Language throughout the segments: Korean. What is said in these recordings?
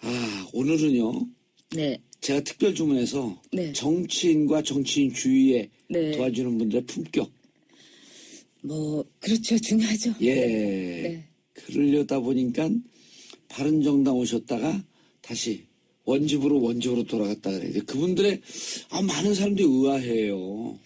아, 오늘은요. 네. 제가 특별 주문해서 네. 정치인과 정치인 주위에 네. 도와주는 분들의 품격. 뭐 그렇죠. 중요하죠. 예. 네. 그러려다 보니까 바른 정당 오셨다가 다시 원집으로 원집으로 돌아갔다 그래요. 그분들의 아, 많은 사람들이 의아해요.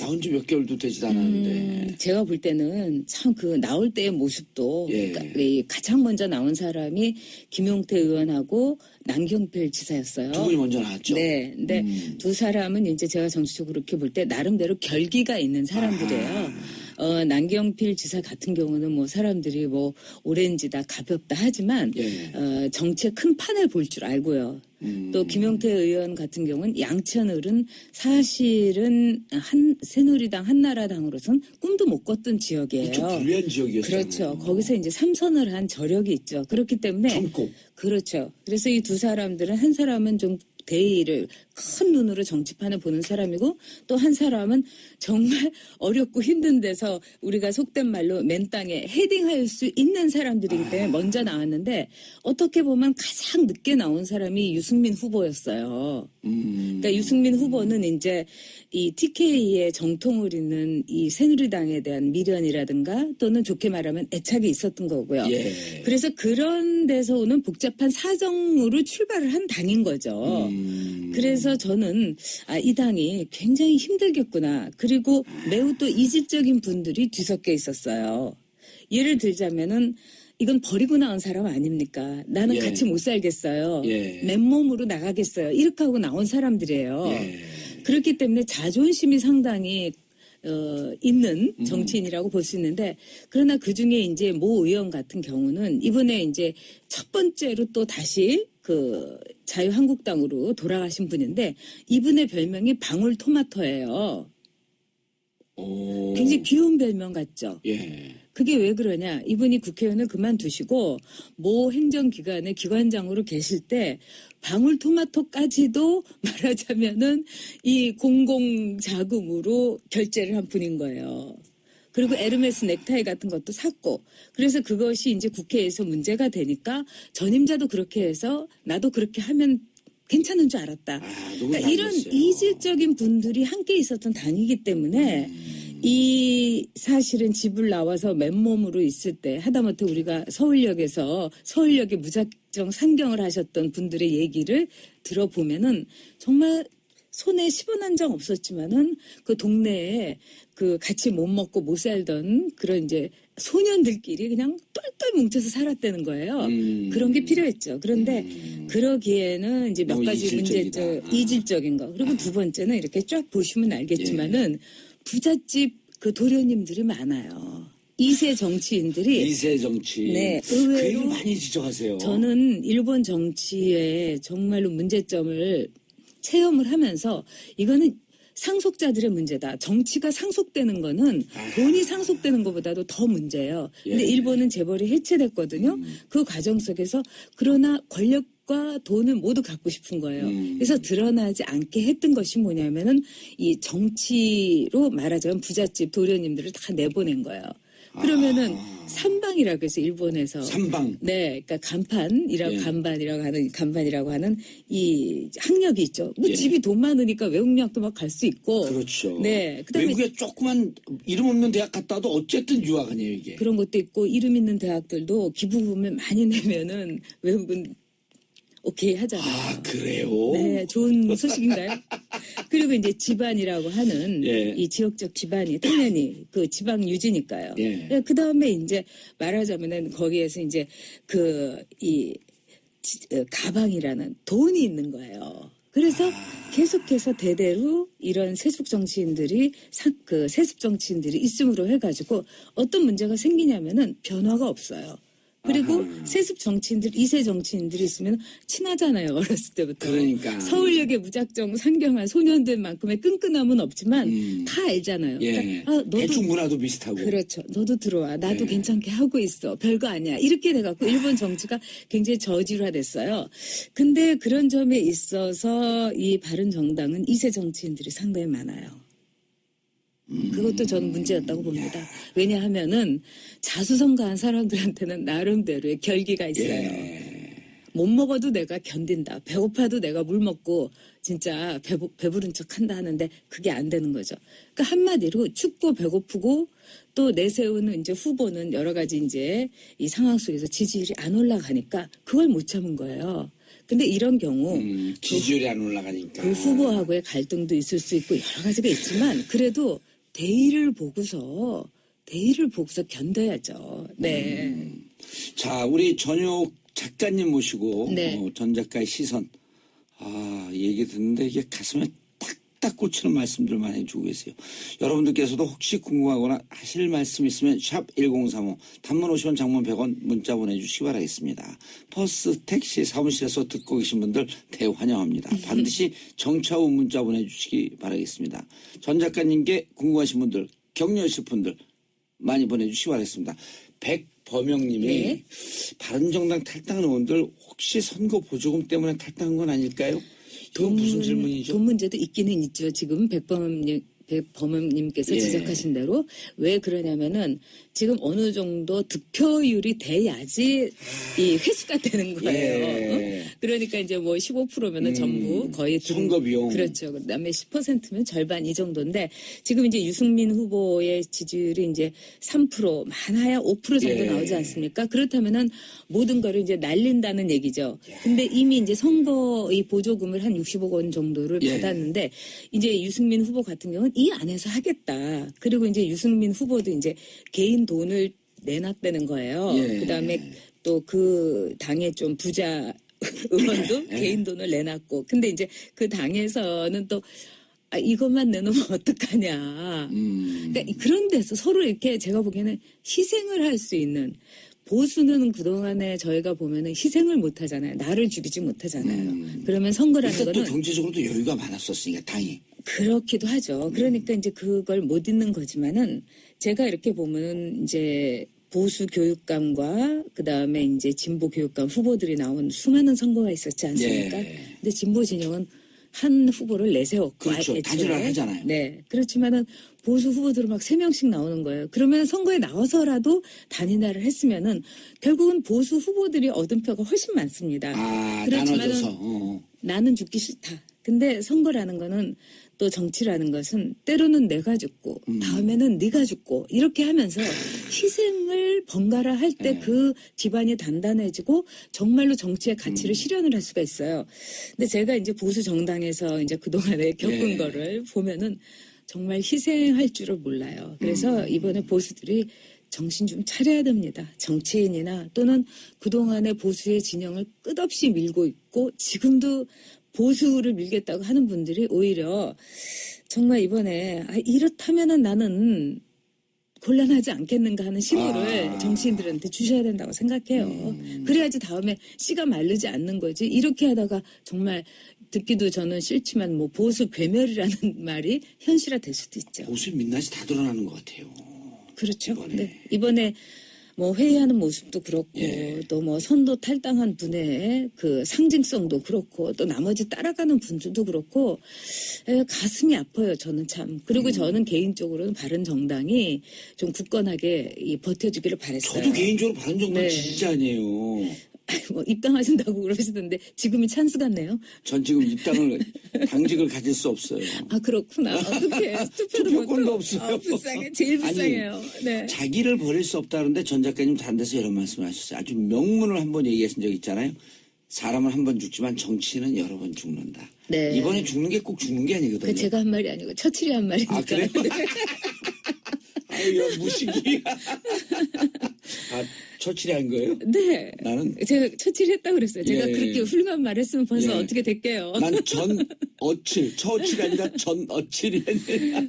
나온 지 몇 개월도 되지도 않았는데. 음, 제가 볼 때는 참 그 나올 때의 모습도 예. 그러니까 이 가장 먼저 나온 사람이 김용태 의원하고 남경필 지사였어요. 두 분이 먼저 나왔죠. 네, 근데 음. 두 사람은 이제 제가 정치적으로 이렇게 볼 때 나름대로 결기가 있는 사람들이에요. 어, 남경필 지사 같은 경우는 뭐 사람들이 뭐 오렌지다 가볍다 하지만 예. 어, 정치의 큰 판을 볼 줄 알고요. 음. 또 김용태 의원 같은 경우는 양천을은 사실은 한 새누리당 한나라당으로선 꿈도 못 꿨던 지역이에요. 좀 불리한 지역이었어요. 그렇죠. 거기서 이제 삼선을 한 저력이 있죠. 그렇기 때문에 젊고. 그렇죠. 그래서 이 두 사람들은 한 사람은 좀 대의를 큰 눈으로 정치판을 보는 사람이고 또 한 사람은 정말 어렵고 힘든 데서 우리가 속된 말로 맨 땅에 헤딩할 수 있는 사람들이기 때문에 먼저 나왔는데 어떻게 보면 가장 늦게 나온 사람이 유승민 후보였어요. 음. 그러니까 유승민 후보는 이제 이 TK의 정통을 잇는 이 새누리당에 대한 미련이라든가 또는 좋게 말하면 애착이 있었던 거고요. 예. 그래서 그런 데서 오는 복잡한 사정으로 출발을 한 당인 거죠. 음. 그래서 저는 아, 이 당이 굉장히 힘들겠구나. 그리고 매우 또 이질적인 분들이 뒤섞여 있었어요. 예를 들자면은 이건 버리고 나온 사람 아닙니까? 나는 예. 같이 못 살겠어요. 예. 맨몸으로 나가겠어요. 이렇게 하고 나온 사람들이에요. 예. 그렇기 때문에 자존심이 상당히 어, 있는 정치인이라고 볼수 있는데 그러나 그 중에 이제 모 의원 같은 경우는 이번에 이제 첫 번째로 또 다시 그 자유한국당으로 돌아가신 분인데 이분의 별명이 방울토마토예요. 오. 굉장히 귀여운 별명 같죠. 예. 그게 왜 그러냐? 이분이 국회의원을 그만두시고 모 행정기관의 기관장으로 계실 때 방울토마토까지도 말하자면은 이 공공자금으로 결제를 한 분인 거예요. 그리고 에르메스 넥타이 같은 것도 샀고 그래서 그것이 이제 국회에서 문제가 되니까 전임자도 그렇게 해서 나도 그렇게 하면 괜찮은 줄 알았다. 아, 그러니까 이런. 이질적인 분들이 함께 있었던 당이기 때문에 이 사실은 집을 나와서 맨몸으로 있을 때 하다못해 우리가 서울역에서 서울역에 무작정 상경을 하셨던 분들의 얘기를 들어보면은 정말 손에 10원 한 장 없었지만은 그 동네에 그 같이 못 먹고 못 살던 그런 이제 소년들끼리 그냥 똘똘 뭉쳐서 살았다는 거예요. 음. 그런 게 필요했죠. 그런데 음. 그러기에는 이제 몇 가지 이질적이다. 문제점, 아. 이질적인 거. 그리고 두 번째는 이렇게 쫙 보시면 알겠지만은 부잣집 그 도련님들이 많아요. 이세 정치인들이 이세 정치. 네, 그 의외로 얘기를 많이 지적하세요. 저는 일본 정치에 정말로 문제점을 체험을 하면서 이거는 상속자들의 문제다. 정치가 상속되는 거는 돈이 상속되는 것보다도 더 문제예요. 근데 예. 일본은 재벌이 해체됐거든요. 그 과정 속에서 그러나 권력 과 돈을 모두 갖고 싶은 거예요. 음. 그래서 드러나지 않게 했던 것이 뭐냐면은 이 정치로 말하자면 부잣집 도련님들을 다 내보낸 거예요. 그러면은 아. 삼방이라고 해서 일본에서 삼방. 네, 그러니까 간판이라고 예. 간반이라고 하는 간반이라고 하는 이 학력이 있죠. 뭐 예. 집이 돈 많으니까 외국학도 막 갈 수 있고. 그렇죠. 네, 그다음에 외국에 조그만 이름 없는 대학 갔다 와도 어쨌든 유학 아니에요 이게. 그런 것도 있고 이름 있는 대학들도 기부금을 많이 내면은 외국은 오케이 하잖아요. 아 그래요. 네, 좋은 소식인가요? 그리고 이제 집안이라고 하는 예. 이 지역적 집안이 당연히 그 지방 유지니까요. 예. 그 다음에 이제 말하자면은 거기에서 이제 그 이 가방이라는 돈이 있는 거예요. 그래서 계속해서 대대로 이런 세습 정치인들이 사- 그 세습 정치인들이 있음으로 해가지고 어떤 문제가 생기냐면은 변화가 없어요. 그리고 아하. 세습 정치인들, 이세 정치인들이 있으면 친하잖아요. 어렸을 때부터. 그러니까. 서울역에 무작정 상경한 소년들만큼의 끈끈함은 없지만 음. 다 알잖아요. 예. 그러니까 아, 너도 대충 문화도 비슷하고. 그렇죠. 너도 들어와. 나도 네. 괜찮게 하고 있어. 별거 아니야. 이렇게 돼갖고 일본 정치가 굉장히 저질화됐어요. 근데 그런 점에 있어서 이 바른 정당은 이세 정치인들이 상당히 많아요. 그것도 저는 문제였다고 봅니다. 왜냐하면은 자수성가한 사람들한테는 나름대로의 결기가 있어요. 예. 못 먹어도 내가 견딘다. 배고파도 내가 물 먹고 진짜 배부, 배부른 척 한다 하는데 그게 안 되는 거죠. 그러니까 한마디로 춥고 배고프고 또 내세우는 이제 후보는 여러 가지 이제 이 상황 속에서 지지율이 안 올라가니까 그걸 못 참은 거예요. 근데 이런 경우 음, 지지율이 안 올라가니까. 그 후보하고의 갈등도 있을 수 있고 여러 가지가 있지만 그래도 대의를 보고서 대의를 보고서 견뎌야죠. 네. 자, 우리 전효 작가님 모시고 네. 어, 전 작가의 시선. 아, 얘기 듣는데 이게 가슴에 딱딱 꽂히는 말씀들만 해주고 계세요. 여러분들께서도 혹시 궁금하거나 하실 말씀 있으면 샵 1035 단문 50원 장문 100원 문자 보내주시기 바라겠습니다. 버스, 택시, 사무실에서 듣고 계신 분들 대환영합니다. 반드시 정차 후 문자 보내주시기 바라겠습니다. 전 작가님께 궁금하신 분들, 격려하실 분들 많이 보내주시기 바라겠습니다. 백범영님이 네. 바른정당 탈당 의원들 혹시 선거 보조금 때문에 탈당한 건 아닐까요? 이건 무슨 질문이죠? 돈 문제도 있기는 있죠. 지금 백범님 백범님께서 예. 지적하신 대로 왜 그러냐면은 지금 어느 정도 득표율이 돼야지 이 회수가 되는 거예요. 예. 어? 그러니까 이제 뭐 15%면은 음, 전부 거의 등- 선거 비용. 그렇죠. 그다음에 10%면 절반 이 정도인데 지금 이제 유승민 후보의 지지율이 이제 3% 많아야 5% 정도 예. 나오지 않습니까? 그렇다면은 모든 거를 이제 날린다는 얘기죠. 근데 이미 이제 선거 이 보조금을 한 60억 원 정도를 예. 받았는데 이제 유승민 후보 같은 경우는 이 안에서 하겠다. 그리고 이제 유승민 후보도 이제 개인 돈을 내놨다는 거예요. 예. 그다음에 또 그 당의 좀 부자 의원도 예. 개인 돈을 내놨고 근데 이제 그 당에서는 또 아, 이것만 내놓으면 어떡하냐. 음, 그러니까 그런 데서 서로 이렇게 제가 보기에는 희생을 할 수 있는 보수는 그동안에 저희가 보면은 희생을 못 하잖아요. 나를 죽이지 못하잖아요. 그러면 선거라는 일단 또 거는 경제적으로도 여유가 많았었으니까 당이. 그렇기도 하죠. 그러니까 이제 그걸 못 잊는 거지만은 제가 이렇게 보면 이제 보수 교육감과 그 다음에 이제 진보 교육감 후보들이 나온 수많은 선거가 있었지 않습니까? 예. 근데 진보 진영은 한 후보를 내세웠고 그렇죠. 아예 단일화를 애초에. 하잖아요. 네. 그렇지만은 보수 후보들은 막 세 명씩 나오는 거예요. 그러면 선거에 나와서라도 단일화를 했으면은 결국은 보수 후보들이 얻은 표가 훨씬 많습니다. 아, 그렇지만은 나눠져서. 어, 어. 나는 죽기 싫다. 근데 선거라는 거는 또 정치라는 것은 때로는 내가 죽고 음. 다음에는 네가 죽고 이렇게 하면서 희생을 번갈아 할때 네. 그 기반이 단단해지고 정말로 정치의 가치를 음. 실현을 할 수가 있어요. 근데 제가 이제 보수 정당에서 이제 그동안에 겪은 네. 거를 보면은 정말 희생할 줄을 몰라요. 그래서 음. 이번에 보수들이 정신 좀 차려야 됩니다. 정치인이나 또는 그동안의 보수의 진영을 끝없이 밀고 있고 지금도 보수를 밀겠다고 하는 분들이 오히려 정말 이번에 아, 이렇다면은 나는 곤란하지 않겠는가 하는 신호를 아. 정치인들한테 주셔야 된다고 생각해요. 음. 그래야지 다음에 씨가 마르지 않는 거지. 이렇게 하다가 정말 듣기도 저는 싫지만 뭐 보수 괴멸이라는 말이 현실화 될 수도 있죠. 보수의 민낯이 다 드러나는 것 같아요. 그렇죠. 이번에. 네. 이번에 뭐 회의하는 모습도 그렇고 예. 또뭐 선도 탈당한 분의 그 상징성도 그렇고 또 나머지 따라가는 분들도 그렇고 에, 가슴이 아파요. 저는 참. 음. 그리고 저는 개인적으로는 바른 정당이 좀 굳건하게 이 버텨주기를 바랬어요. 저도 개인적으로 바른 정당 네. 진짜 아니에요. 뭐 입당하신다고 그러시던데 지금이 찬스 같네요. 전 지금 입당을 당직을 가질 수 없어요. 아 그렇구나. 어떻게 투표도 투표권도 못- 없어요. 아, 불쌍해. 제일 아니, 불쌍해요. 네. 자기를 버릴 수 없다는데 전 작가님 다른 데서 이런 말씀을 하셨어요. 아주 명문을 한 번 얘기하신 적 있잖아요. 사람은 한 번 죽지만 정치는 여러 번 죽는다. 네. 이번에 죽는 게 꼭 죽는 게 아니거든요. 그 제가 한 말이 아니고 처칠이 한 말이니까. 아, 그래요? 아유, 무식이. 아, 처칠이 한 거예요? 네. 나는, 제가 처칠 했다고 그랬어요. 제가 예. 그렇게 훌륭한 말 했으면 벌써 예. 어떻게 될게요. 난 전 어칠, 처칠이 아니라 전 어칠이 아니라.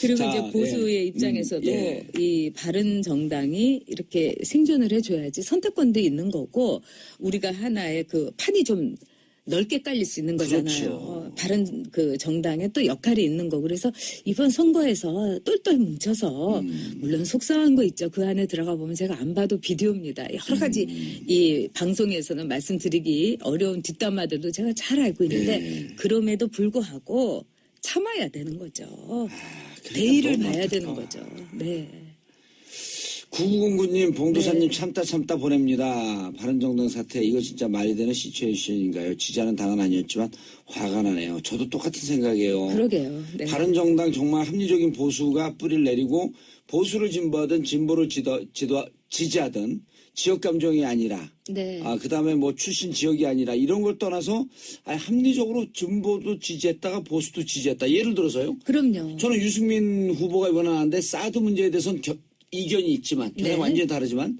그리고 자, 이제 보수의 예. 입장에서도 음, 예. 이 바른 정당이 이렇게 생존을 해줘야지 선택권도 있는 거고 우리가 하나의 그 판이 좀 넓게 깔릴 수 있는 거잖아요. 그렇죠. 어, 바른 그 정당에 또 역할이 있는 거. 그래서 이번 선거에서 똘똘 뭉쳐서 음. 물론 속상한 거 있죠. 그 안에 들어가 보면 제가 안 봐도 비디오입니다. 여러 가지 음. 이 방송에서는 말씀드리기 어려운 뒷담화들도 제가 잘 알고 있는데 네. 그럼에도 불구하고 참아야 되는 거죠. 그러니까 대의를 너무 봐야 되는. 거죠. 네. 구구공구님, 봉도사님 네. 참다 참다 보냅니다. 바른정당 사태 이거 진짜 말이 되는 시츄에이션인가요? 지지하는 당은 아니었지만 화가 나네요. 저도 똑같은 생각이에요. 그러게요. 네. 바른정당 정말 합리적인 보수가 뿌리를 내리고 보수를 진보하든 진보를 지도, 지도, 지지하든 지역 감정이 아니라 네. 아 그다음에 뭐 출신 지역이 아니라 이런 걸 떠나서 아니, 합리적으로 진보도 지지했다가 보수도 지지했다. 예를 들어서요. 그럼요. 저는 유승민 후보가 이번에 나왔는데 사드 문제에 대해서는 겨- 이견이 있지만 네. 완전히 다르지만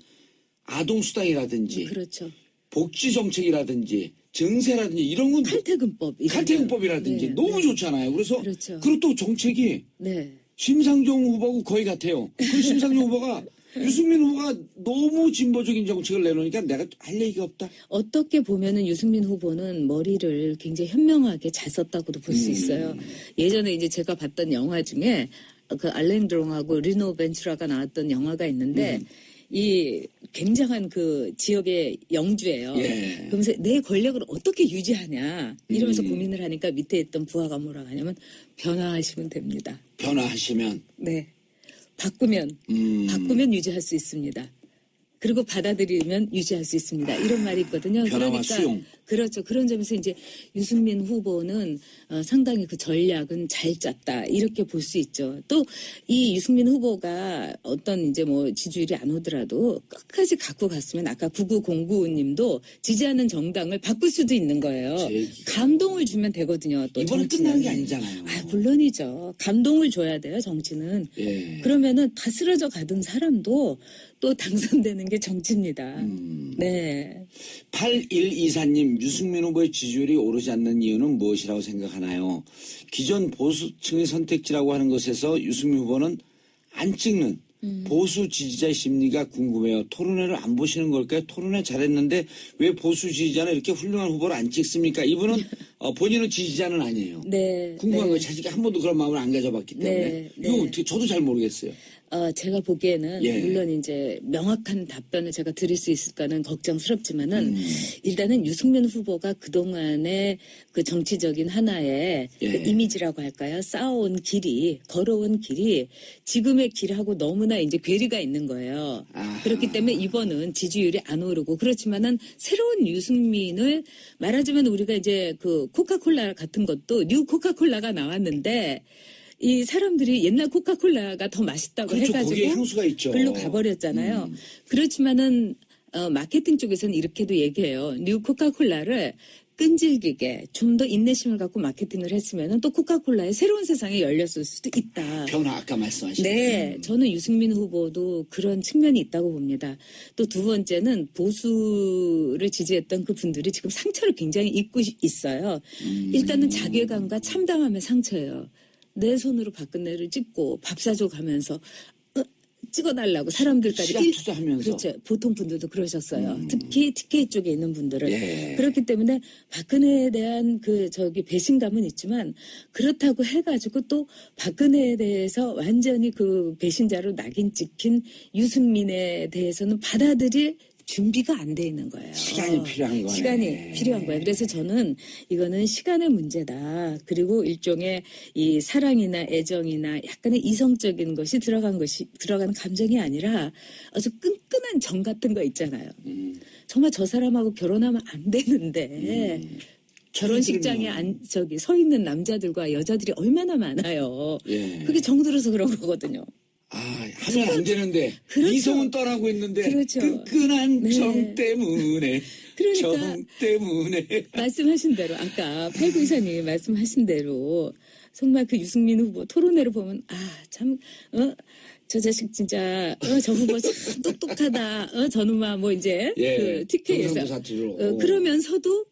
아동 수당이라든지 그렇죠. 복지 정책이라든지 증세라든지 이런 건 칼퇴근법. 칼퇴근법이라든지 네, 너무 네. 좋잖아요. 그래서 그렇죠. 그리고 또 정책이 네. 심상정 후보하고 거의 같아요. 그 심상정 후보가 유승민 후보가 너무 진보적인 정책을 내놓으니까 내가 할 얘기가 없다. 어떻게 보면은 유승민 후보는 머리를 굉장히 현명하게 잘 썼다고도 볼 음. 수 있어요. 예전에 이제 제가 봤던 영화 중에 그 알렌 드롱하고 리노 벤츄라가 나왔던 영화가 있는데 음. 이 굉장한 그 지역의 영주예요. 예. 그러면서 내 권력을 어떻게 유지하냐 이러면서 음. 고민을 하니까 밑에 있던 부하가 뭐라고 하냐면 변화하시면 됩니다. 변화하시면 네. 바꾸면 음. 바꾸면 유지할 수 있습니다. 그리고 받아들이면 유지할 수 있습니다. 이런 말이 있거든요. 그러니까 수용. 그렇죠. 그런 점에서 이제 유승민 후보는 어, 상당히 그 전략은 잘 짰다 이렇게 볼 수 있죠. 또 이 유승민 후보가 어떤 이제 뭐 지지율이 안 오더라도 끝까지 갖고 갔으면 아까 9909님도 지지하는 정당을 바꿀 수도 있는 거예요. 감동을 주면 되거든요. 또 정치는. 끝나는 게 아니잖아요. 아, 물론이죠. 감동을 줘야 돼요, 정치는. 예. 그러면은 다 쓰러져 가던 사람도 또 당선되는 게 정치입니다. 음. 네. 8124님, 유승민 후보의 지지율이 오르지 않는 이유는 무엇이라고 생각하나요? 기존 보수층의 선택지라고 하는 것에서 유승민 후보는 안 찍는 음. 보수 지지자의 심리가 궁금해요. 토론회를 안 보시는 걸까요? 토론회 잘했는데 왜 보수 지지자는 이렇게 훌륭한 후보를 안 찍습니까? 이분은 어, 본인은 지지자는 아니에요. 네. 궁금한 네. 거예요. 자기가 한 번도 그런 마음을 안 가져봤기 때문에. 네, 이거 네. 어떻게, 저도 잘 모르겠어요. 어, 제가 보기에는 예. 물론 이제 명확한 답변을 제가 드릴 수 있을까는 걱정스럽지만은 음. 일단은 유승민 후보가 그동안의 그 정치적인 하나의 예. 그 이미지라고 할까요? 쌓아온 길이, 걸어온 길이 지금의 길하고 너무나 이제 괴리가 있는 거예요. 아하. 그렇기 때문에 이번은 지지율이 안 오르고 그렇지만은 새로운 유승민을 말하자면 우리가 이제 그 코카콜라 같은 것도 뉴 코카콜라가 나왔는데 이 사람들이 옛날 코카콜라가 더 맛있다고 그렇죠. 해가지고 거기에 향수가 있죠. 글로 가버렸잖아요. 음. 그렇지만은 어, 마케팅 쪽에서는 이렇게도 얘기해요. 뉴 코카콜라를 끈질기게 좀 더 인내심을 갖고 마케팅을 했으면 또 코카콜라의 새로운 세상이 열렸을 수도 있다. 변화 아까 말씀하신. 네, 저는 유승민 후보도 그런 측면이 있다고 봅니다. 또 두 번째는 보수를 지지했던 그 분들이 지금 상처를 굉장히 입고 있어요. 음. 일단은 자괴감과 참담함의 상처예요. 내 손으로 박근혜를 찍고 밥 사줘 가면서 어, 찍어달라고 사람들까지 시간 일- 투자하면서. 그렇죠. 보통 분들도 그러셨어요. 특히 TK 쪽에 있는 분들은 예. 그렇기 때문에 박근혜에 대한 그 저기 배신감은 있지만 그렇다고 해가지고 또 박근혜에 대해서 완전히 그 배신자로 낙인 찍힌 유승민에 대해서는 받아들일 준비가 안 돼 있는 거예요. 시간이 필요한 거네. 시간이 필요한 거예요. 그래서 저는 이거는 시간의 문제다. 그리고 일종의 이 사랑이나 애정이나 약간의 이성적인 것이 들어간 것이 들어간 감정이 아니라 아주 끈끈한 정 같은 거 있잖아요. 음. 정말 저 사람하고 결혼하면 안 되는데 결혼식장에 안 저기 서 있는 남자들과 여자들이 얼마나 많아요. 예. 그게 정들어서 그런 거거든요. 아, 하면 안 되는데 그렇죠. 이성은 떠나고 있는데 그렇죠. 끈끈한 네. 정 때문에 그러니까 정 때문에 말씀하신 대로 아까 팔구 이사님이 말씀하신 대로 정말 그 유승민 후보 토론회를 보면 아참 어 저 자식 진짜 어, 저 후보 참 똑똑하다 어 저놈아 뭐 이제 예, 그 TK에서. 어, 그러면서도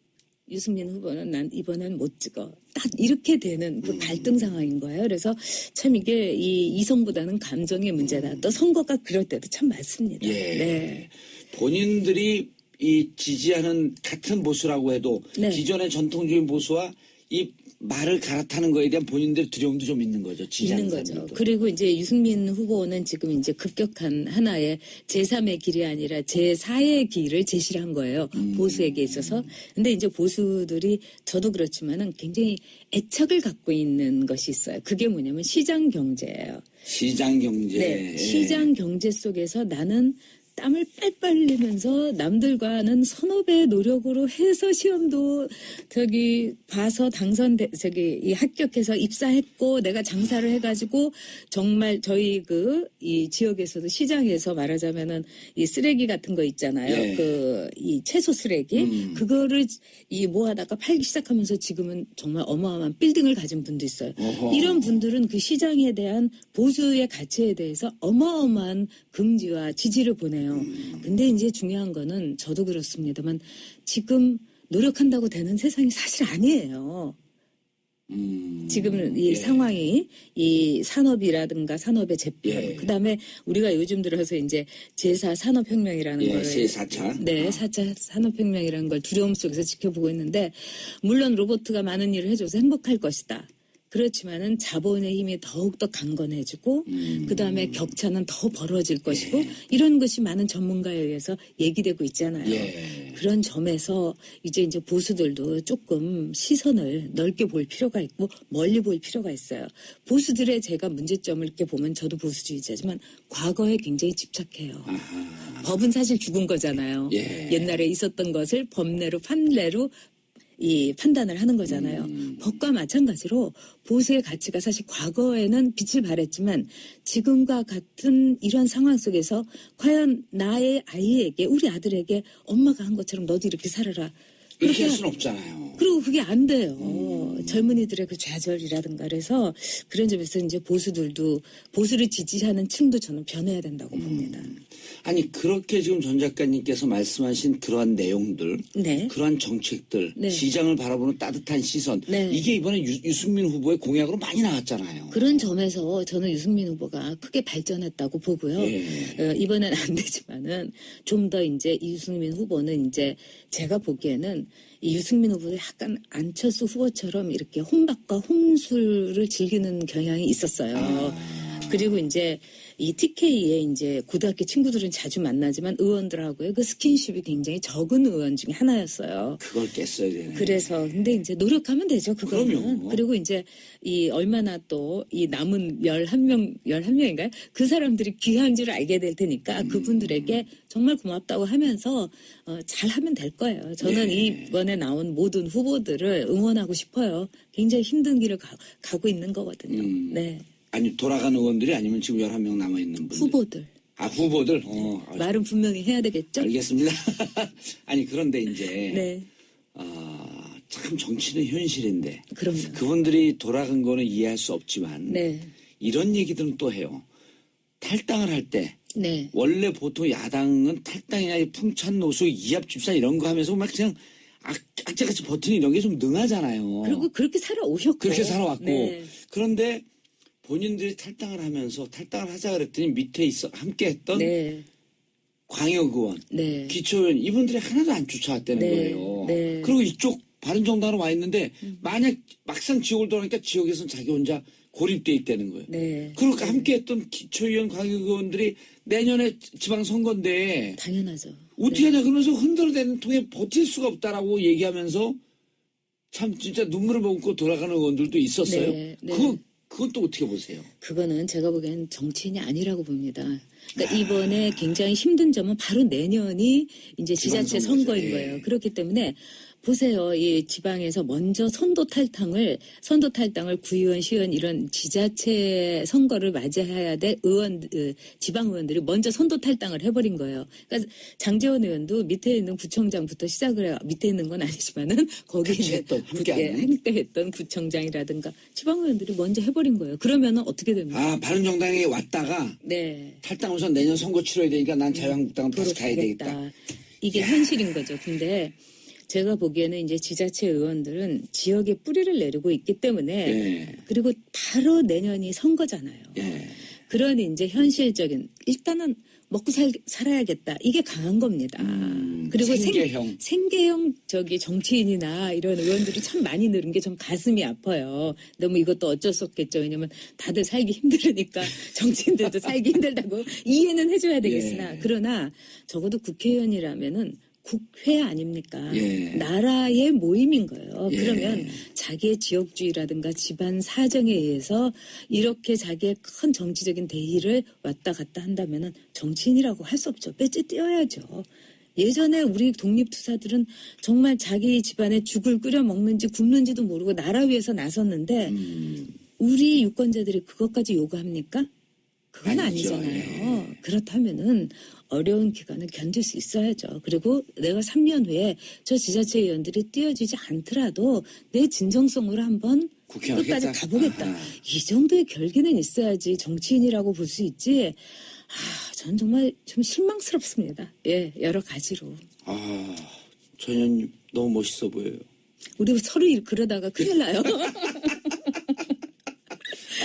유승민 후보는 난 이번엔 못 찍어. 딱 이렇게 되는 그 갈등 상황인 거예요. 그래서 참 이게 이 이성보다는 감정의 문제다. 또 선거가 그럴 때도 참 많습니다. 예. 네. 본인들이 이 지지하는 같은 보수라고 해도 네. 기존의 전통적인 보수와 이 말을 갈아타는 거에 대한 본인들 두려움도 좀 있는 거죠. 있는 거죠. 사람들도. 그리고 이제 유승민 후보는 지금 이제 급격한 하나의 제3의 길이 아니라 제4의 길을 제시를 한 거예요. 음. 보수에게 있어서. 근데 이제 보수들이 저도 그렇지만은 굉장히 애착을 갖고 있는 것이 있어요. 그게 뭐냐면 시장 경제예요. 시장 경제. 네, 시장 경제 속에서 나는 땀을 빨빨 흘리면서 남들과는 서너 배의 노력으로 해서 시험도 저기 봐서 당선 저기 이 합격해서 입사했고 내가 장사를 해가지고 정말 저희 그 이 지역에서도 시장에서 말하자면은 이 쓰레기 같은 거 있잖아요. 예. 그이 채소 쓰레기 음. 그거를 이 모아다가 팔기 시작하면서 지금은 정말 어마어마한 빌딩을 가진 분도 있어요. 어허. 이런 분들은 그 시장에 대한 보수의 가치에 대해서 어마어마한 긍지와 지지를 보내요. 음. 근데 이제 중요한 거는 저도 그렇습니다만 지금 노력한다고 되는 세상이 사실 아니에요. 음. 지금 이 예. 상황이 이 산업이라든가 산업의 재편, 예. 그다음에 우리가 요즘 들어서 이제 제4 산업혁명이라는 예, 걸 제4차. 네, 4차 산업혁명이라는 걸 두려움 속에서 지켜보고 있는데 물론 로봇가 많은 일을 해줘서 행복할 것이다. 그렇지만은 자본의 힘이 더욱더 강건해지고 음. 그다음에 격차는 더 벌어질 것이고 이런 것이 많은 전문가에 의해서 얘기되고 있잖아요. 예. 그런 점에서 이제 이제 보수들도 조금 시선을 넓게 볼 필요가 있고 멀리 볼 필요가 있어요. 보수들의 제가 문제점을 이렇게 보면 저도 보수주의자지만 과거에 굉장히 집착해요. 법은 사실 죽은 거잖아요. 예. 옛날에 있었던 것을 법내로 판례로 이 판단을 하는 거잖아요. 음. 법과 마찬가지로 보수의 가치가 사실 과거에는 빛을 발했지만 지금과 같은 이런 상황 속에서 과연 나의 아이에게 우리 아들에게 엄마가 한 것처럼 너도 이렇게 살아라. 이렇게 그렇게 할 수는 없잖아요. 그리고 그게 안 돼요. 음. 젊은이들의 그 좌절이라든가 그래서 그런 점에서 이제 보수들도 보수를 지지하는 층도 저는 변해야 된다고 음. 봅니다. 아니 그렇게 지금 전 작가님께서 말씀하신 그러한 내용들, 네. 그러한 정책들, 네. 시장을 바라보는 따뜻한 시선, 네. 이게 이번에 유, 유승민 후보의 공약으로 많이 나왔잖아요. 그런 점에서 저는 유승민 후보가 크게 발전했다고 보고요. 예. 어, 이번엔 안 되지만은 좀 더 이제 이 유승민 후보는 이제 제가 보기에는 이 유승민 후보도 약간 안철수 후보처럼 이렇게 혼밥과 혼술을 즐기는 경향이 있었어요. 아. 그리고 이제 이 TK에 이제 고등학교 친구들은 자주 만나지만 의원들하고의 그 스킨십이 굉장히 적은 의원 중에 하나였어요. 그걸 깼어야 되네. 그래서 근데 이제 노력하면 되죠 그거는 그럼요. 그리고 이제 이 얼마나 또 이 남은 열한 명 열한 명인가요 그 사람들이 귀한 줄 알게 될 테니까 음. 그분들에게 정말 고맙다고 하면서 어, 잘하면 될 거예요 저는 예. 이번에 나온 모든 후보들을 응원하고 싶어요 굉장히 힘든 길을 가, 고 있는 거거든요 음. 네 아니 돌아간 의원들이 아니면 지금 11명 남아 있는 분들. 후보들 아 후보들? 어, 아, 말은 분명히 해야 되겠죠 알겠습니다. 아니 그런데 이제 네 아, 참 정치는 현실인데 그럼요 그분들이 돌아간 거는 이해할 수 없지만 네 이런 얘기들은 또 해요. 탈당을 할 때 네. 원래 보통 야당은 탈당이나 이 풍찬 노수 이합집산 이런 거 하면서 막 그냥 악, 악재같이 버티는 이런 게 좀 능하잖아요. 그리고 그렇게 살아오셨고 그렇게 살아왔고 네. 그런데 본인들이 탈당을 하면서 탈당을 하자 그랬더니 밑에 있어 함께 했던 네. 광역의원, 네. 기초의원 이분들이 하나도 안 쫓아왔다는 네, 거예요. 네. 그리고 이쪽 바른정당으로 와 있는데 음. 만약 막상 지역을 돌아가니까 지역에서는 자기 혼자 고립돼 있다는 거예요. 네. 그러니까 함께했던 기초의원, 광역의원들이 내년에 지방선거인데 당연하죠. 어떻게 하냐 그러면서 흔들어대는 통에 버틸 수가 없다라고 얘기하면서 참 진짜 눈물을 머금고 돌아가는 의원들도 있었어요. 네, 네. 그 그건 또 어떻게 보세요? 그거는 제가 보기엔 정치인이 아니라고 봅니다. 그러니까 아. 이번에 굉장히 힘든 점은 바로 내년이 이제 지자체 지방선거죠. 선거인 예. 거예요. 그렇기 때문에 보세요. 이 지방에서 먼저 선도 탈당을 선도 탈당을 구의원, 시의원 이런 지자체 선거를 맞이해야 될 의원 어, 지방 의원들이 먼저 선도 탈당을 해버린 거예요. 그러니까 장재원 의원도 밑에 있는 구청장부터 시작을 해요. 밑에 있는 건 아니지만은 거기 했던. 예, 함께 했던 구청장이라든가 지방 의원들이 먼저 해버린 거예요. 그러면은 어떻게 됩니까? 아 바른정당에 왔다가 네. 탈당하면서 내년 선거 치러야 되니까 난 자유한국당 도로 가야 되겠다. 이게 현실인 거죠. 근데 제가 보기에는 이제 지자체 의원들은 지역에 뿌리를 내리고 있기 때문에 예. 그리고 바로 내년이 선거잖아요. 예. 그런 이제 현실적인 일단은 먹고 살, 살아야겠다. 이게 강한 겁니다. 음, 그리고 생- 생계형. 생 계형 저기 정치인이나 이런 의원들이 참 많이 늘은 게 좀 가슴이 아파요. 너무 이것도 어쩔 수 없겠죠. 왜냐면 다들 살기 힘들으니까 정치인들도 살기 힘들다고 이해는 해줘야 되겠으나 예. 그러나 적어도 국회의원이라면은 국회 아닙니까? 예. 나라의 모임인 거예요. 예. 그러면 자기의 지역주의라든가 집안 사정에 의해서 이렇게 자기의 큰 정치적인 대의를 왔다 갔다 한다면은 정치인이라고 할 수 없죠. 배째 띄어야죠. 예전에 우리 독립투사들은 정말 자기 집안에 죽을 끓여 먹는지 굶는지도 모르고 나라 위해서 나섰는데 음, 우리 유권자들이 그것까지 요구합니까? 그건 아니죠. 아니잖아요. 그렇다면은 어려운 기간을 견딜 수 있어야죠. 그리고 내가 3년 후에 저 지자체 의원들이 띄어지지 않더라도 내 진정성으로 한번 끝까지. 가보겠다. 아하. 이 정도의 결기는 있어야지 정치인이라고 볼 수 있지. 아, 전 정말 좀 실망스럽습니다. 예, 여러 가지로. 아, 전 의원님 너무 멋있어 보여요. 우리 서로 일- 그러다가 큰일 나요.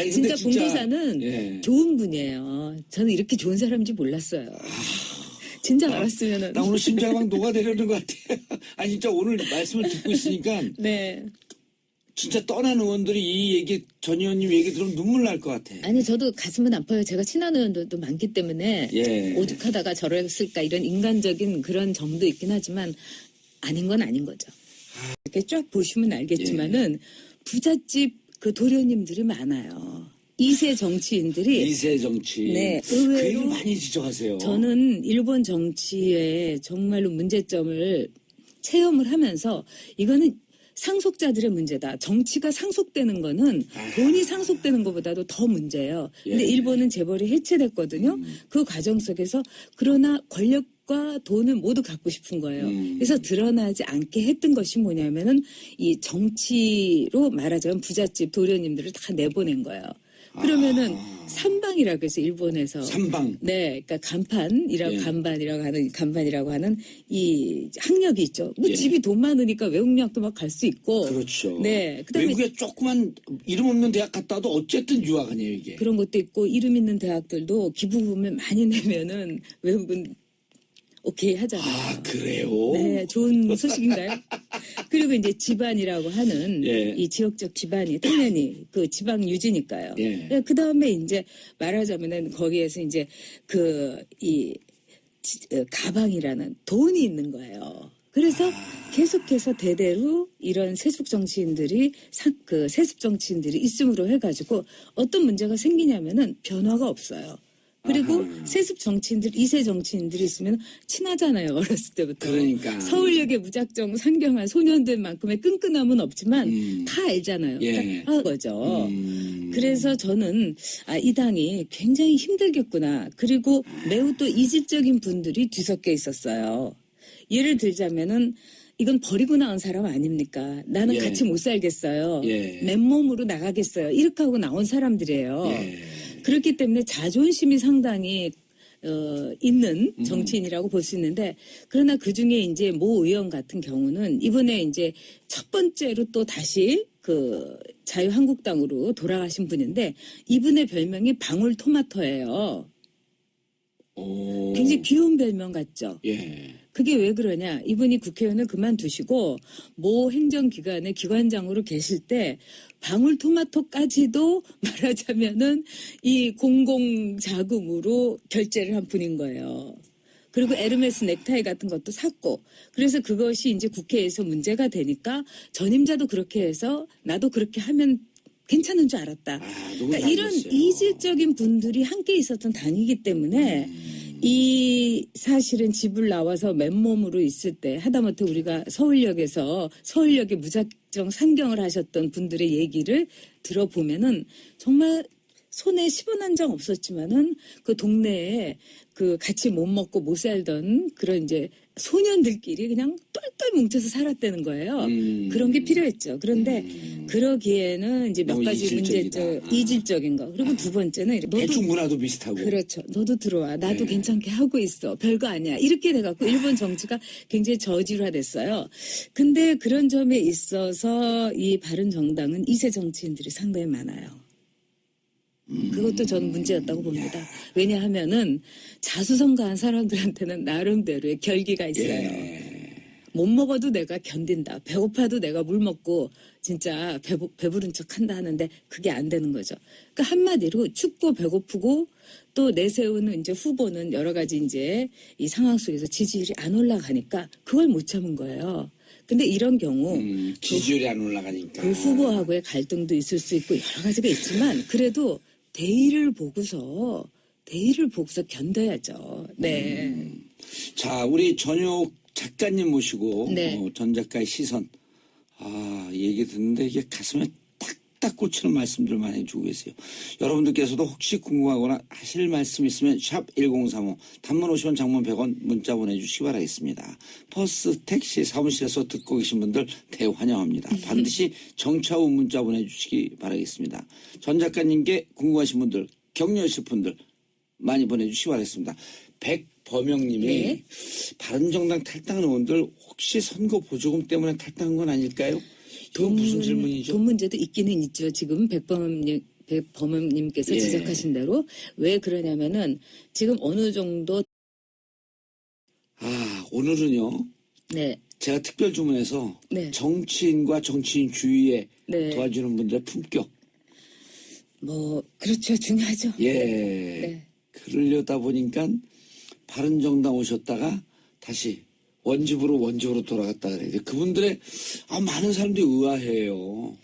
아니, 근데 진짜 본도사는 예. 좋은 분이에요. 저는 이렇게 좋은 사람인지 몰랐어요. 진짜 알았으면은. 나 오늘 심장이 막 녹아내려는 것 같아. 아니, 진짜 오늘 말씀을 듣고 있으니까 네. 진짜 떠난 의원들이 이 얘기, 전 의원님 얘기 들으면 눈물 날 것 같아. 아니 저도 가슴은 아파요. 제가 친한 의원들도 많기 때문에 예. 오죽하다가 저랬을까 이런 인간적인 그런 정도 있긴 하지만 아닌 건 아닌 거죠. 이렇게 쫙 보시면 알겠지만은 부잣집 그 도련님들이 많아요. 이세 정치인들이 이세 정치. 네, 그 의외로 얘기를 많이 지적하세요. 저는 일본 정치의 정말로 문제점을 체험을 하면서 이거는 상속자들의 문제다. 정치가 상속되는 거는 돈이 상속되는 것보다도 더 문제예요. 근데 예. 일본은 재벌이 해체됐거든요. 그 과정 속에서 그러나 권력 과 돈을 모두 갖고 싶은 거예요. 음. 그래서 드러나지 않게 했던 것이 뭐냐면은 이 정치로 말하자면 부잣집 도련님들을 다 내보낸 거예요. 그러면은 삼방이라고 해서 일본에서 삼방. 네, 그러니까 간판이라고 예. 간반이라고 하는 간판이라고 하는 이 학력이 있죠. 뭐 예. 집이 돈 많으니까 외국학도 막 갈 수 있고. 그렇죠. 네, 그다음에 외국에 조그만 이름 없는 대학 갔다 와도 어쨌든 유학 아니에요, 이게. 그런 것도 있고 이름 있는 대학들도 기부금을 많이 내면은 외국은 오케이 하잖아요. 아, 그래요? 네, 좋은 소식인가요? 그리고 이제 집안이라고 하는 예. 이 지역적 집안이 당연히 그 지방 유지니까요. 예. 그 다음에 이제 말하자면은 거기에서 이제 그이 가방이라는 돈이 있는 거예요. 그래서 계속해서 대대로 이런 세습 정치인들이 사- 그 세습 정치인들이 있음으로 해가지고 어떤 문제가 생기냐면은 변화가 없어요. 그리고 아하. 세습 정치인들, 이세 정치인들이 있으면 친하잖아요. 어렸을 때부터. 그러니까. 서울역에 무작정 상경한 소년들만큼의 끈끈함은 없지만 음. 다 알잖아요. 예. 그러니까 아, 거죠. 음. 그래서 저는 아, 이 당이 굉장히 힘들겠구나. 그리고 매우 또 이질적인 분들이 뒤섞여 있었어요. 예를 들자면은 이건 버리고 나온 사람 아닙니까? 나는 예. 같이 못 살겠어요. 예. 맨몸으로 나가겠어요. 이렇게 하고 나온 사람들이에요. 예. 그렇기 때문에 자존심이 상당히 어, 있는 정치인이라고 볼수 있는데 그러나 그 중에 이제 모 의원 같은 경우는 이번에 이제 첫 번째로 또 다시 그 자유한국당으로 돌아가신 분인데 이분의 별명이 방울토마토예요. 오. 굉장히 귀여운 별명 같죠. 예. 그게 왜 그러냐? 이분이 국회의원을 그만두시고 모 행정기관의 기관장으로 계실 때 방울토마토까지도 말하자면은 이 공공자금으로 결제를 한 분인 거예요. 그리고 에르메스 넥타이 같은 것도 샀고 그래서 그것이 이제 국회에서 문제가 되니까 전임자도 그렇게 해서 나도 그렇게 하면 괜찮은 줄 알았다. 아, 그러니까 이런. 이질적인 분들이 함께 있었던 당이기 때문에 이 사실은 집을 나와서 맨몸으로 있을 때 하다못해 우리가 서울역에서 서울역에 무작정 상경을 하셨던 분들의 얘기를 들어보면은 정말 손에 10원 한 장 없었지만은 그 동네에 그 같이 못 먹고 못 살던 그런 이제 소년들끼리 그냥 똘똘 뭉쳐서 살았다는 거예요. 음. 그런 게 필요했죠. 그런데 음. 그러기에는 이제 몇 가지. 문제점, 아. 이질적인 거. 그리고 두 번째는 이렇게 대충 문화도 비슷하고. 그렇죠. 너도 들어와. 나도 네. 괜찮게 하고 있어. 별거 아니야. 이렇게 돼갖고 일본 정치가 굉장히 저질화됐어요. 근데 그런 점에 있어서 이 바른 정당은 이세 정치인들이 상당히 많아요. 그것도 저는 문제였다고 봅니다. 왜냐하면은 자수성가한 사람들한테는 나름대로의 결기가 있어요. 예. 못 먹어도 내가 견딘다. 배고파도 내가 물 먹고 진짜 배부, 배부른 척 한다 하는데 그게 안 되는 거죠. 그러니까 한마디로 춥고 배고프고 또 내세우는 이제 후보는 여러 가지 이제 이 상황 속에서 지지율이 안 올라가니까 그걸 못 참은 거예요. 근데 이런 경우 음, 지지율이 안 올라가니까. 그 후보하고의 갈등도 있을 수 있고 여러 가지가 있지만 그래도 대의를 보고서 대의를 보고서 견뎌야죠. 네. 자, 우리 전효 작가님 모시고 네. 어, 전 작가의 시선. 아, 얘기 듣는데 이게 가슴에 딱딱 꽂히는 말씀들만 해주고 계세요. 여러분들께서도 혹시 궁금하거나 하실 말씀 있으면 샵 1035 단문 50원 장문 100원 문자 보내주시기 바라겠습니다. 버스, 택시, 사무실에서 듣고 계신 분들 대환영합니다. 반드시 정차 후 문자 보내주시기 바라겠습니다. 전 작가님께 궁금하신 분들, 격려하실 분들 많이 보내주시기 바라겠습니다. 백범영님이 네. 바른정당 탈당한 의원들 혹시 선거 보조금 때문에 탈당한 건 아닐까요? 이건 무슨 질문이죠? 돈 문제도 있기는 있죠. 지금 백범님 백범님께서 예. 지적하신 대로 왜 그러냐면은 지금 어느 정도 아 오늘은요 네 제가 특별 주문해서 네. 정치인과 정치인 주위에 네. 도와주는 분들의 품격 뭐 그렇죠 중요하죠. 예 네. 그러려다 보니까 바른 정당 오셨다가 다시 원집으로 원집으로 돌아갔다 그래요. 그분들의 아, 많은 사람들이 의아해요.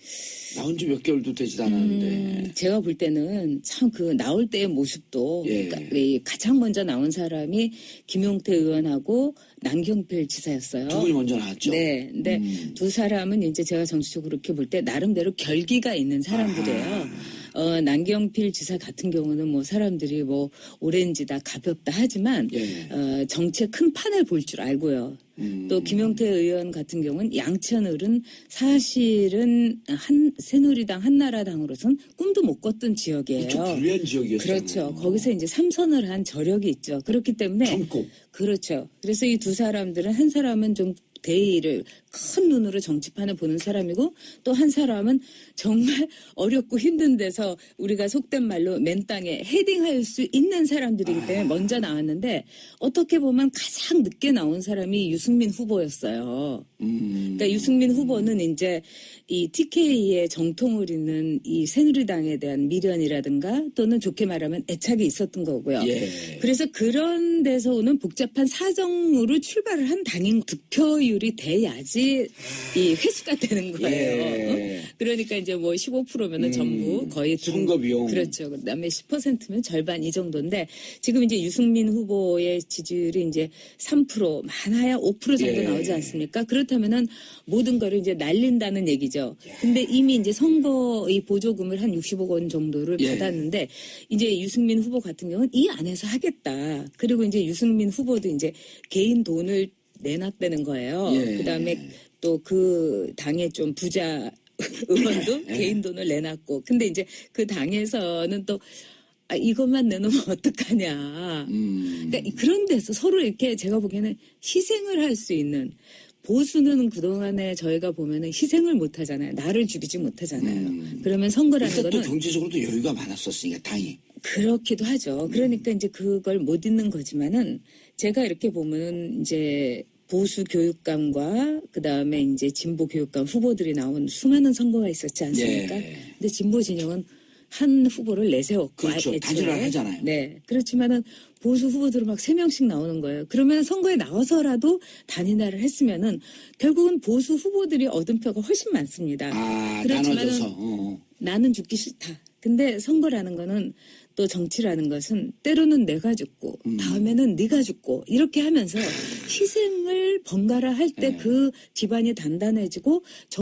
나온 지 몇 개월도 되지도 않았는데. 음, 제가 볼 때는 참 그 나올 때의 모습도 예. 그러니까 이 가장 먼저 나온 사람이 김용태 의원하고 남경필 지사였어요. 두 분이 먼저 나왔죠. 네, 근데 음. 두 사람은 이제 제가 정치적으로 이렇게 볼 때 나름대로 결기가 있는 사람들이에요. 어, 남경필 지사 같은 경우는 뭐 사람들이 뭐 오렌지다 가볍다 하지만 예. 어, 정치의 큰 판을 볼 줄 알고요. 음. 또 김용태 의원 같은 경우는 양천을은 사실은 한 새누리당 한나라당으로선 꿈도 못 꿨던 지역이에요. 좀 불리한 지역이었어요. 그렇죠. 거기서 이제 삼선을 한 저력이 있죠. 그렇기 때문에 젊고. 그렇죠. 그래서 이 두 사람들은 한 사람은 좀 대의를 큰 눈으로 정치판을 보는 사람이고 또 한 사람은 정말 어렵고 힘든 데서 우리가 속된 말로 맨 땅에 헤딩할 수 있는 사람들이기 때문에 먼저 나왔는데 어떻게 보면 가장 늦게 나온 사람이 유승민 후보였어요. 음. 그러니까 유승민 후보는 이제 이 TK의 정통을 잇는 이 새누리당에 대한 미련이라든가 또는 좋게 말하면 애착이 있었던 거고요. 예. 그래서 그런 데서 오는 복잡한 사정으로 출발을 한 당인 득표율이 돼야지 이 회수가 되는 거예요. 예. 그러니까 이제 뭐 15%면은 음, 전부 거의 등- 선거 비용. 그렇죠. 그다음에 10%면 절반 이 정도인데 지금 이제 유승민 후보의 지지율이 이제 3% 많아야 5% 정도 예. 나오지 않습니까? 그렇다면은 모든 거를 이제 날린다는 얘기죠. 근데 이미 이제 선거 이 보조금을 한 60억 원 정도를 예. 받았는데 이제 유승민 후보 같은 경우는 이 안에서 하겠다. 그리고 이제 유승민 후보도 이제 개인 돈을 내놨다는 거예요. 예. 그다음에 또 그 당의 좀 부자 의원도 예. 개인 돈을 내놨고 근데 이제 그 당에서는 또 아, 이것만 내놓으면 어떡하냐. 음. 그러니까 그런 데서 서로 이렇게 제가 보기에는 희생을 할 수 있는 보수는 그동안에 저희가 보면은 희생을 못 하잖아요. 나를 죽이지 못하잖아요. 음. 그러면 선거라는 일단 또 거는 경제적으로도 여유가 많았었으니까 당이. 그렇기도 하죠. 그러니까 이제 그걸 못 잊는 거지만은 제가 이렇게 보면 이제 보수 교육감과 그 다음에 이제 진보 교육감 후보들이 나온 수많은 선거가 있었지 않습니까? 예. 근데 진보 진영은 한 후보를 내세웠고 그렇죠. 단일화를 하잖아요. 네. 그렇지만은 보수 후보들은 막세 명씩 나오는 거예요. 그러면 선거에 나와서라도 단일화를 했으면은 결국은 보수 후보들이 얻은 표가 훨씬 많습니다. 아, 그렇지만은 나눠져서. 어. 나는 죽기 싫다. 근데 선거라는 거는 또 정치라는 것은 때로는 내가 죽고 음. 다음에는 네가 죽고 이렇게 하면서 희생을 번갈아 할때 네. 그 기반이 단단해지고